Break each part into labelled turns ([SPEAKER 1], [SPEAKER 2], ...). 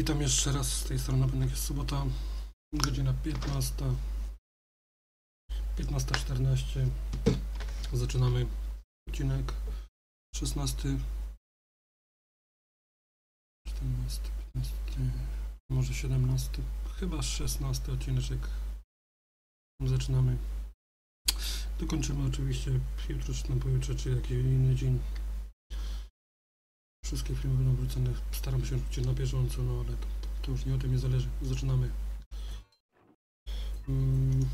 [SPEAKER 1] witam jeszcze raz z tej strony Benek jest sobota, godzina 15, 15.14, zaczynamy odcinek 16, 14, 15, może 17, chyba 16 odcineczek, zaczynamy. Dokończymy oczywiście jutro czy tam pojutrze, czy jakiś inny dzień. Wszystkie filmy będą wrócone. Staram się na bieżąco, no ale to, to już nie o tym nie zależy. Zaczynamy. Mm,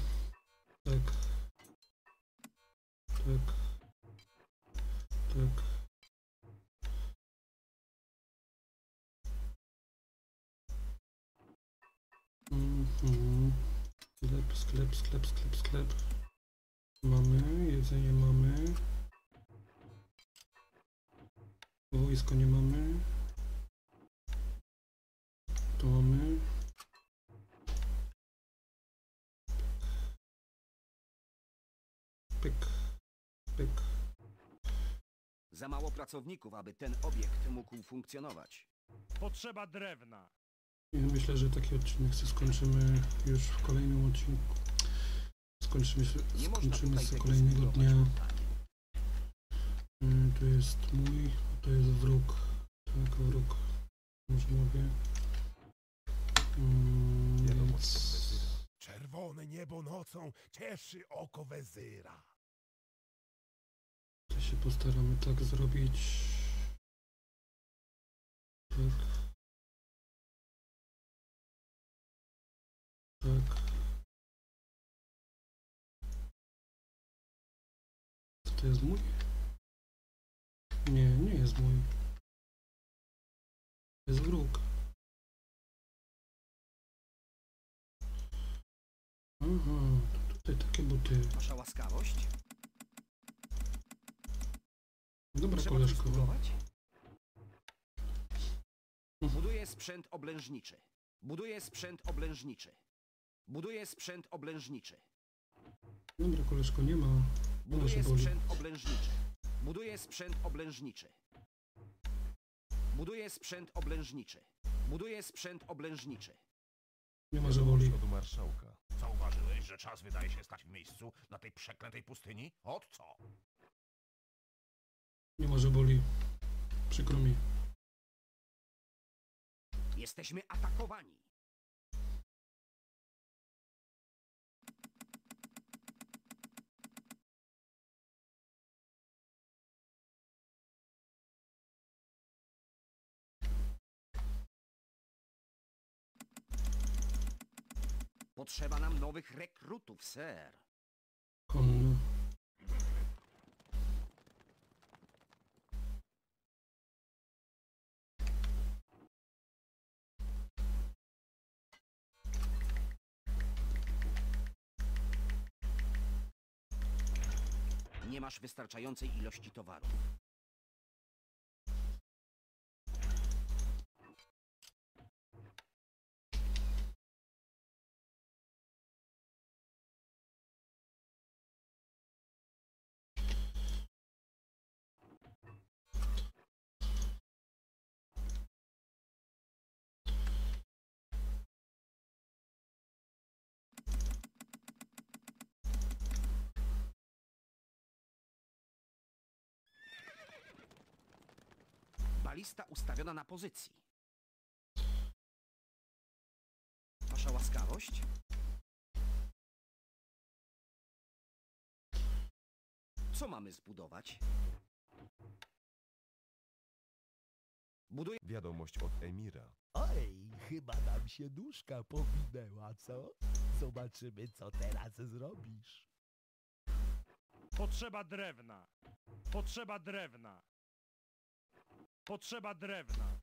[SPEAKER 1] tak. Tak. Tak. Mhm. Sklep, sklep, sklep, sklep, sklep. Mamy, jedzenie mamy. Wojsko nie mamy. Tu mamy. Pyk. Pyk.
[SPEAKER 2] Za mało pracowników, aby ten obiekt mógł funkcjonować.
[SPEAKER 3] Potrzeba drewna.
[SPEAKER 1] Ja myślę, że taki odcinek sobie skończymy już w kolejnym odcinku. Skończymy, skończymy z kolejnego dnia. Mm, Tu jest mój, to jest wróg. Tak, wróg. Już mówię. Mm, Więc...
[SPEAKER 4] Czerwone niebo nocą cieszy oko wezyra.
[SPEAKER 1] To się postaramy tak zrobić. Tak. Tak. To jest mój? Jest mój. Jest wróg. Aha, to tutaj takie buty.
[SPEAKER 2] Wasza łaskawość?
[SPEAKER 1] Dobra,
[SPEAKER 2] Trzeba
[SPEAKER 1] koleżko.
[SPEAKER 2] zbudować? Buduję sprzęt oblężniczy. Buduję sprzęt oblężniczy. Buduję sprzęt oblężniczy.
[SPEAKER 1] Dobra, koleżko, nie ma. Boli.
[SPEAKER 2] sprzęt oblężniczy. Buduję sprzęt oblężniczy. Buduję sprzęt oblężniczy. Buduję sprzęt oblężniczy.
[SPEAKER 1] Nie ma, że
[SPEAKER 5] Wiadomość
[SPEAKER 1] boli.
[SPEAKER 5] od marszałka.
[SPEAKER 4] Zauważyłeś, że czas wydaje się stać w miejscu na tej przeklętej pustyni? Od co?
[SPEAKER 1] Nie ma, że boli. Przykro mi.
[SPEAKER 2] Jesteśmy atakowani. Potrzeba nam nowych rekrutów, ser.
[SPEAKER 1] Konny.
[SPEAKER 2] Nie masz wystarczającej ilości towaru. Balista ustawiona na pozycji. Wasza łaskawość? Co mamy zbudować? Buduję
[SPEAKER 5] Wiadomość od Emira.
[SPEAKER 6] Oj, chyba nam się nóżka powinęła, co? Zobaczymy, co teraz zrobisz.
[SPEAKER 3] Potrzeba drewna. Potrzeba drewna. Potrzeba drewna.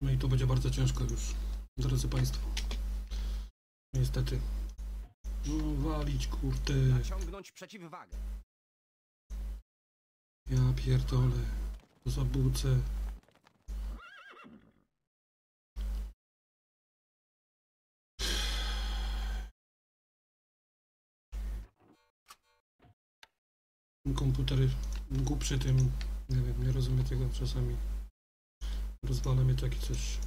[SPEAKER 1] No i to będzie bardzo ciężko już, drodzy Państwo. Niestety. No walić, kurde.
[SPEAKER 2] Naciągnąć przeciwwagę.
[SPEAKER 1] Ja pierdolę. Zabucę. Komputery głupszy tym, nie wiem, nie rozumiem tego czasami. Rozwala mnie takie coś.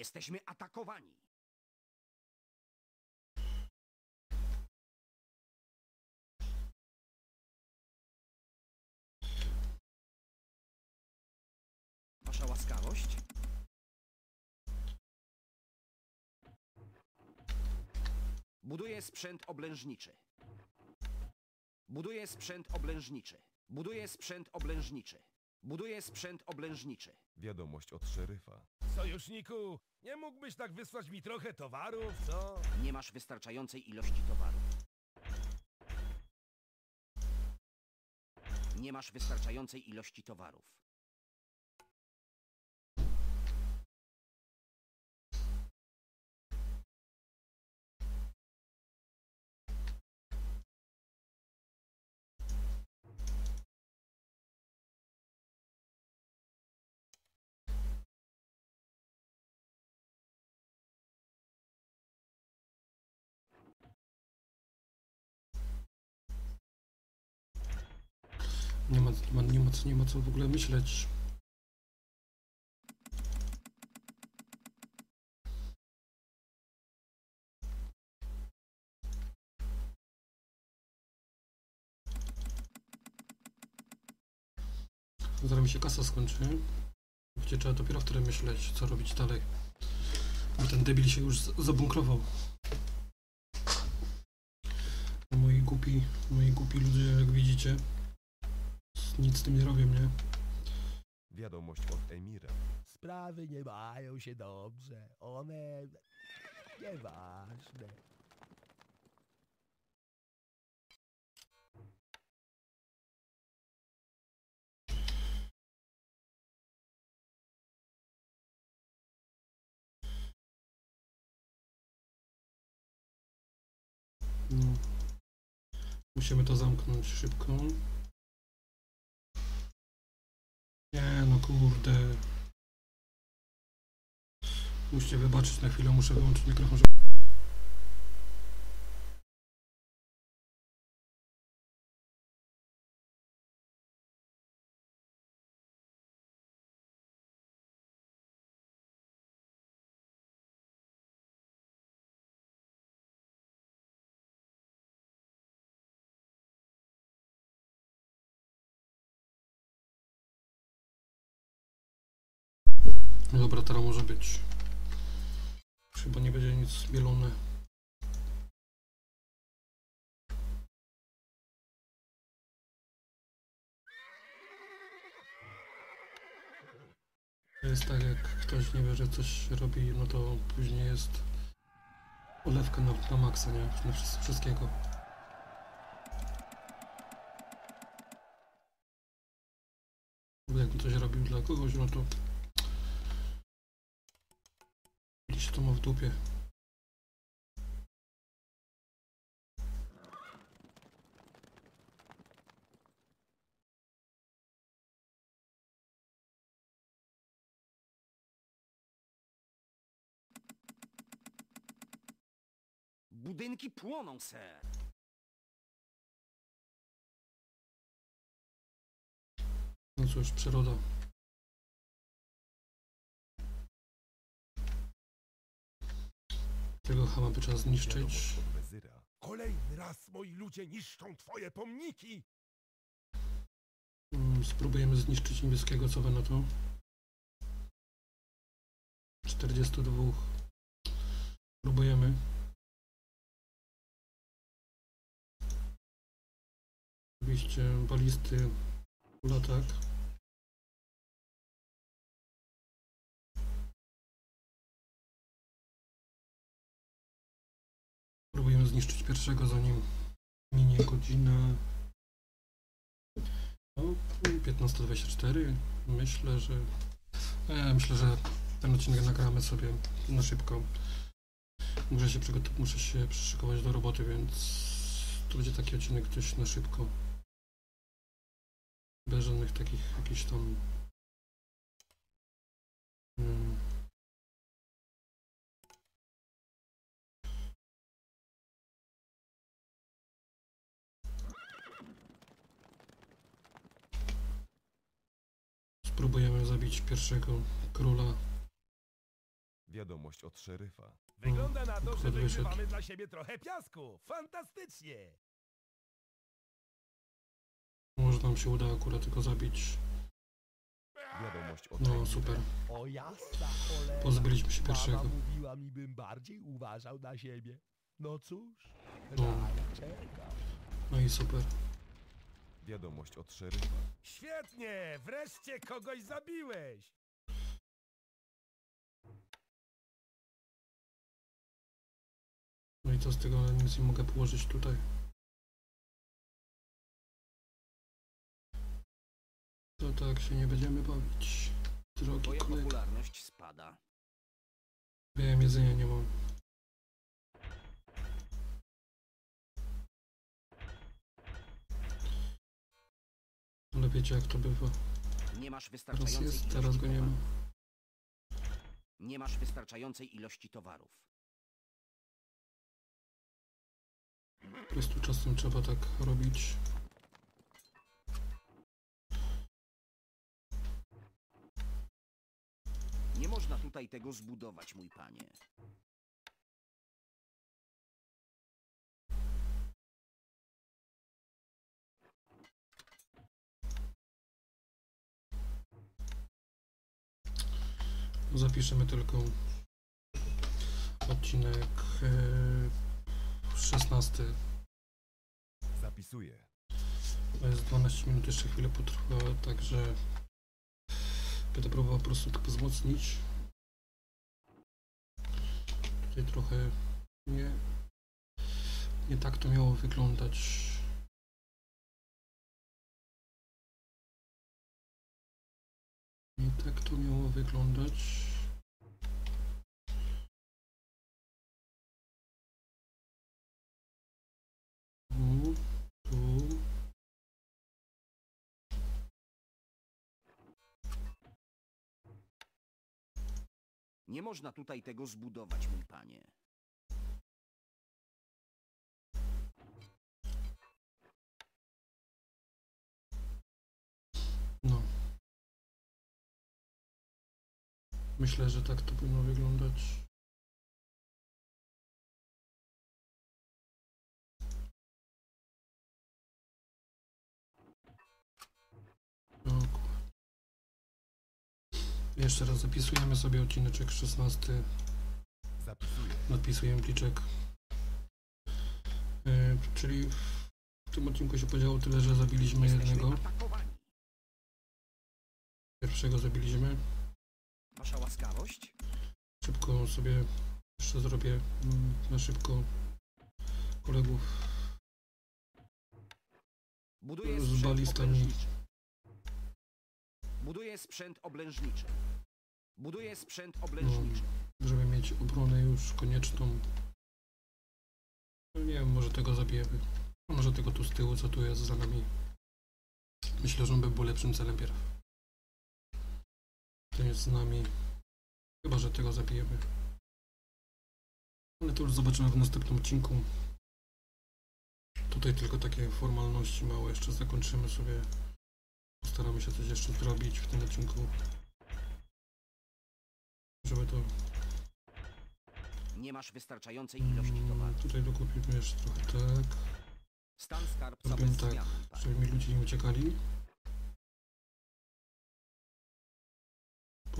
[SPEAKER 2] Jesteśmy atakowani. Wasza łaskawość? Buduję sprzęt oblężniczy. Buduję sprzęt oblężniczy. Buduję sprzęt oblężniczy. Buduję sprzęt oblężniczy.
[SPEAKER 5] Wiadomość od szeryfa.
[SPEAKER 6] Sojuszniku, nie mógłbyś tak wysłać mi trochę towarów, co?
[SPEAKER 2] Nie masz wystarczającej ilości towarów. Nie masz wystarczającej ilości towarów.
[SPEAKER 1] Nie ma, nie ma, nie ma, co- nie ma co w ogóle myśleć. Zaraz mi się kasa skończy. Gdzie trzeba dopiero wtedy myśleć, co robić dalej. Bo ten debil się już zabunkrował. Moi głupi, moi głupi ludzie, jak widzicie, nic z tym nie robią, nie?
[SPEAKER 5] Wiadomość od Emira.
[SPEAKER 6] Sprawy nie mają się dobrze. One... nieważne.
[SPEAKER 1] No. Musimy to zamknąć szybko. Kurde. Musicie wybaczyć na chwilę, muszę wyłączyć mikrofon. żeby- Dobra, teraz może być. Chyba nie będzie nic mielone. To jest tak, jak ktoś nie wie, że coś robi, no to później jest olewka na, na maksa, nie? Na wszy- wszystkiego. Bo jakby coś robił dla kogoś, no to to ma w dupie.
[SPEAKER 2] Budynki płoną, ser.
[SPEAKER 1] No cóż, przyroda. Tego chama by trzeba zniszczyć.
[SPEAKER 4] Kolejny raz moi ludzie niszczą twoje pomniki!
[SPEAKER 1] Mm, Spróbujemy zniszczyć niebieskiego, co wy na to? 42. Próbujemy. Oczywiście balisty latak. Zniszczyć pierwszego, zanim minie godzina. No, 15.24. Myślę, że. E, myślę, że ten odcinek nagramy sobie na szybko. Muszę się przygotować, muszę się przyszykować do roboty, więc to będzie taki odcinek dość na szybko. Bez żadnych takich jakichś tam. Spróbujemy zabić pierwszego króla.
[SPEAKER 5] Wiadomość od szeryfa.
[SPEAKER 6] Wygląda na to, że wygrywamy dla siebie trochę piasku. Fantastycznie!
[SPEAKER 1] Może nam się uda akurat tylko zabić.
[SPEAKER 5] Wiadomość od
[SPEAKER 1] No super.
[SPEAKER 6] O jasna cholera.
[SPEAKER 1] Pozbyliśmy się
[SPEAKER 6] Mama
[SPEAKER 1] pierwszego.
[SPEAKER 6] mówiła mi, bym bardziej uważał na siebie. No cóż,
[SPEAKER 1] No. No i super.
[SPEAKER 5] Wiadomość od szeryfa.
[SPEAKER 6] Świetnie! Wreszcie kogoś zabiłeś!
[SPEAKER 1] No i co z tego, nic nie mogę położyć tutaj. To tak się nie będziemy bawić. Drogi
[SPEAKER 2] Twoja
[SPEAKER 1] kolego.
[SPEAKER 2] popularność spada.
[SPEAKER 1] Wiem, jedzenia nie mam. Wiecie jak to bywa.
[SPEAKER 2] Nie masz
[SPEAKER 1] Teraz
[SPEAKER 2] wystarczającej
[SPEAKER 1] jest,
[SPEAKER 2] ilości
[SPEAKER 1] teraz go nie ma.
[SPEAKER 2] towarów. Nie masz wystarczającej ilości towarów.
[SPEAKER 1] Po prostu czasem trzeba tak robić.
[SPEAKER 2] Nie można tutaj tego zbudować, mój panie.
[SPEAKER 1] Zapiszemy tylko odcinek e, 16.
[SPEAKER 5] Zapisuję.
[SPEAKER 1] To jest 12 minut, jeszcze chwilę potrwa, także będę próbował po prostu to wzmocnić. Tutaj trochę nie, nie tak to miało wyglądać. Nie tak to miało wyglądać.
[SPEAKER 2] Nie można tutaj tego zbudować, mój panie.
[SPEAKER 1] Myślę, że tak to powinno wyglądać. O, kur- Jeszcze raz zapisujemy sobie odcineczek 16.
[SPEAKER 5] Zapisuję.
[SPEAKER 1] Nadpisuję pliczek. Yy, czyli w tym odcinku się podziało tyle, że zabiliśmy jednego. Pierwszego zabiliśmy.
[SPEAKER 2] Wasza łaskawość?
[SPEAKER 1] Szybko sobie jeszcze zrobię mm, na szybko kolegów
[SPEAKER 2] Buduję
[SPEAKER 1] z balistami.
[SPEAKER 2] Buduję sprzęt oblężniczy. Buduję sprzęt oblężniczy.
[SPEAKER 1] żeby mieć obronę już konieczną. No nie wiem, może tego zabijemy. A może tego tu z tyłu, co tu jest za nami. Myślę, że on by był lepszym celem pierw. Ten jest z nami. Chyba, że tego zabijemy. Ale to już zobaczymy w następnym odcinku. Tutaj tylko takie formalności małe jeszcze zakończymy sobie. Postaramy się coś jeszcze zrobić w tym odcinku. Żeby to
[SPEAKER 2] Nie masz wystarczającej ilości
[SPEAKER 1] Mm,
[SPEAKER 2] towarów.
[SPEAKER 1] Tutaj dokupimy jeszcze trochę tak,
[SPEAKER 2] Stan skarbca bez
[SPEAKER 1] tak,
[SPEAKER 2] panie.
[SPEAKER 1] żeby mi ludzie nie uciekali.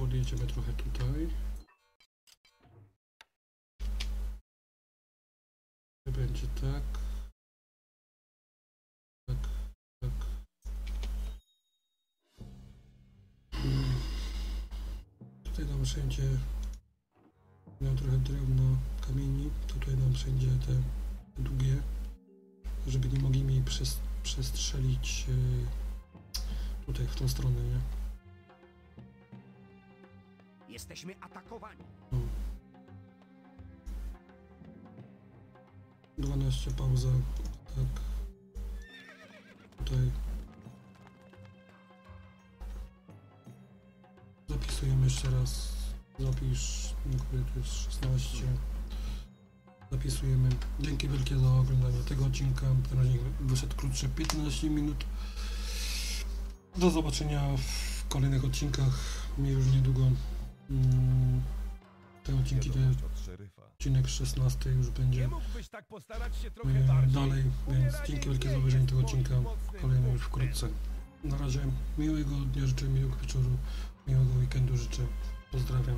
[SPEAKER 1] Podjedziemy trochę tutaj. Będzie tak. Tak, tak. Mm. Tutaj dam wszędzie dam trochę drewna, kamieni. Tutaj dam wszędzie te długie żeby nie mogli mi przes- przestrzelić yy, tutaj w tą stronę, nie?
[SPEAKER 2] Jesteśmy atakowani.
[SPEAKER 1] 12 pauza, tak. Tutaj. Zapisujemy jeszcze raz. Zapisz, dziękuję, to jest 16. Zapisujemy. Dzięki wielkie za oglądanie tego odcinka. Ten odcinek wyszedł krótszy, 15 minut. Do zobaczenia w kolejnych odcinkach. Mnie już niedługo. Mm, te odcinki, to jest
[SPEAKER 5] Wiadomość od szeryfa.
[SPEAKER 1] odcinek 16 już będzie.
[SPEAKER 6] Tak
[SPEAKER 1] E, dalej, więc dzięki wielkie za obejrzenie tego odcinka. Kolejny już wkrótce. Na razie miłego dnia życzę, miłego wieczoru, miłego weekendu życzę. Pozdrawiam.